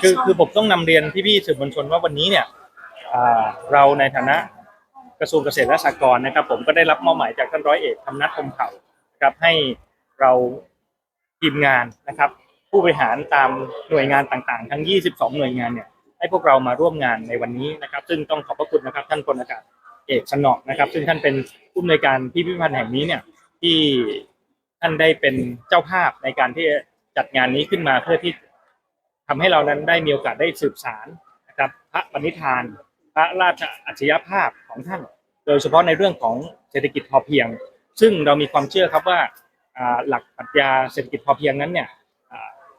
คือคือผมต้องนำเรียนพี่ๆสื่อมวลชนว่าวันนี้เนี่ยเราในฐานะกระทรวงเกษตรและสหกรณ์นะครับ ผมก็ได้รับมอบหมายจากท่านร้อยเอกธรรมนัฐพรมเผ่าครับให้เราทีมงานนะครับ ผู้บริหารตามหน่วยงานต่างๆ ทั้ง 22 หน่วยงานเนี่ยให้พวกเรามาร่วมงานในวันนี้นะครับ ซึ่งต้องขอบพระคุณนะครับ ท่านพลอากาศเอกสนอกนะครับ ซึ่งท่านเป็นผู้อำนวยการพิพิธภัณฑ์แห่งนี้เนี่ยที่ท่านได้เป็นเจ้าภาพในการที่จัดงานนี้ขึ้นมาเพื่อที่ ทำให้เรานั้นได้มีโอกาสได้สืบสารนะครับพระปณิธาน พระราชอัจฉริยภาพของท่าน โดยเฉพาะในเรื่องของเศรษฐกิจพอเพียง ซึ่งเรามีความเชื่อครับว่าหลักปรัชญาเศรษฐกิจพอเพียงนั้นเนี่ย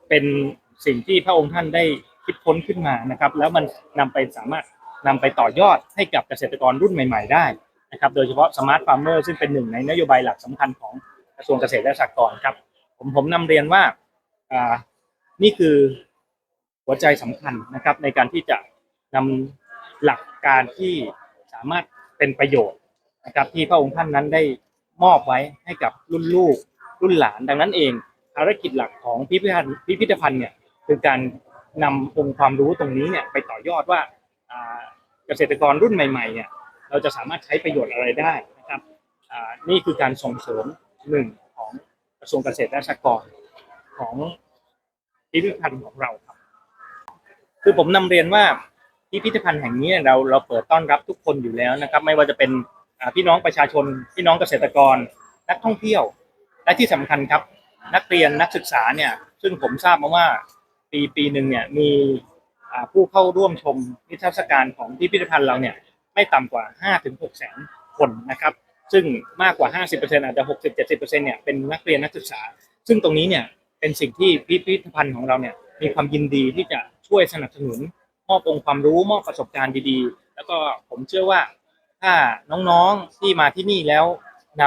เป็นสิ่งที่พระองค์ท่านได้คิดค้นขึ้นมานะครับ แล้วมันนำไปสามารถนำไปต่อยอดให้กับเกษตรกรรุ่นใหม่ ๆ ได้นะครับโดยเฉพาะสมาร์ทฟาร์มเมอร์ซึ่งเป็นหนึ่งในนโยบายหลักสำคัญของกระทรวงเกษตรและสหกรณ์ครับผมผมนำเรียนว่าอ่านี่คือ หัวใจสำคัญนะครับ ในการที่จะนำหลักการที่สามารถเป็นประโยชน์นะครับ ที่พระองค์ท่านนั้นได้มอบไว้ให้กับรุ่นลูกรุ่นหลานดังนั้นเอง ภารกิจหลักของพิพิธภัณฑ์พิพิธภัณฑ์เนี่ยคือการนำองค์ความรู้ตรงนี้เนี่ยไปต่อยอดว่าเกษตรกรรุ่นใหม่ๆเนี่ยเราจะสามารถใช้ประโยชน์อะไรได้นะครับนี่คือการส่งเสริมหนึ่งของกระทรวงเกษตรและสหกรณ์ของพิพิธภัณฑ์ของเราครับ คือผมนำเรียนว่าพิพิธภัณฑ์แห่งนี้เราเราเปิดต้อนรับทุกคนอยู่แล้วนะครับ ไม่ว่าจะเป็นพี่น้องประชาชน พี่น้องเกษตรกร นักท่องเที่ยว และที่สำคัญครับ นักเรียนนักศึกษาเนี่ย ซึ่งผมทราบมาว่าปีปีหนึ่งเนี่ยมีผู้เข้าร่วมชมนิทรรศการของพิพิธภัณฑ์เราเนี่ยไม่ต่ำกว่า 5-6แสนคนนะครับ ซึ่งมากกว่า 50%อาจจะ60-70%เนี่ยเป็นนักเรียนนักศึกษา ซึ่งตรงนี้เนี่ยเป็นสิ่งที่พิพิธภัณฑ์ของเราเนี่ยมีความยินดีที่จะ ช่วยสนับสนุนมอบองค์ความรู้มอบประสบการณ์ดีๆ แล้วก็ผมเชื่อว่าถ้าน้องๆที่มาที่นี่แล้วน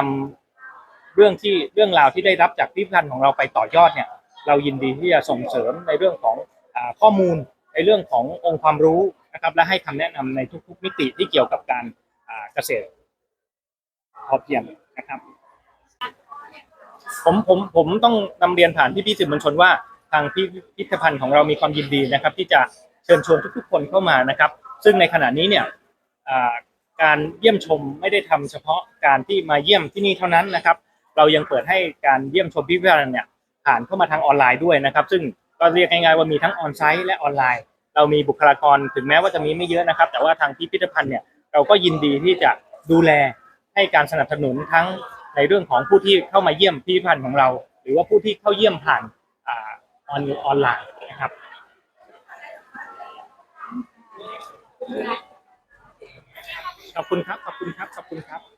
ำเรื่องที่เรื่องราวที่ได้รับจากพิพิธภัณฑ์ของเราไปต่อยอดเนี่ย เรายินดีที่จะส่งเสริมในเรื่องของอข้อมูลในเรื่องขององค์ความรู้นะครับ และให้คำแนะนำในทุกๆมิติที่เกี่ยวกับการเกษตรพอเพียงนะครับ ผมผมผมต้องนำเรียนผ่านพี่พี่สื่อมวลชนว่า ทางพิพิธภัณฑ์ของเรามีความยินดีนะครับ ที่จะเชิญชวนทุกๆคนเข้ามานะครับ ซึ่งในขณะนี้เนี่ยการเยี่ยมชมไม่ได้ทำเฉพาะการที่มาเยี่ยมที่นี่เท่านั้นนะครับ เรายังเปิดให้การเยี่ยมชมพิพิธภัณฑ์เนี่ยผ่านเข้ามาทางออนไลน์ด้วยนะครับ ซึ่งก็เรียกง่ายๆว่ามีทั้งออนไซต์และออนไลน์ เรามีบุคลากรถึงแม้ว่าจะมีไม่เยอะนะครับ แต่ว่าทางพิพิธภัณฑ์เนี่ยเราก็ยินดีที่จะดูแลให้การสนับสนุนทั้งในเรื่องของผู้ที่เข้ามาเยี่ยมพิพิธภัณฑ์ของเรา หรือว่าผู้ที่เข้าเยี่ยมผ่าน อนออนไลน์นะครับขอบคุณครับ ขอบคุณครับ ขอบคุณครับ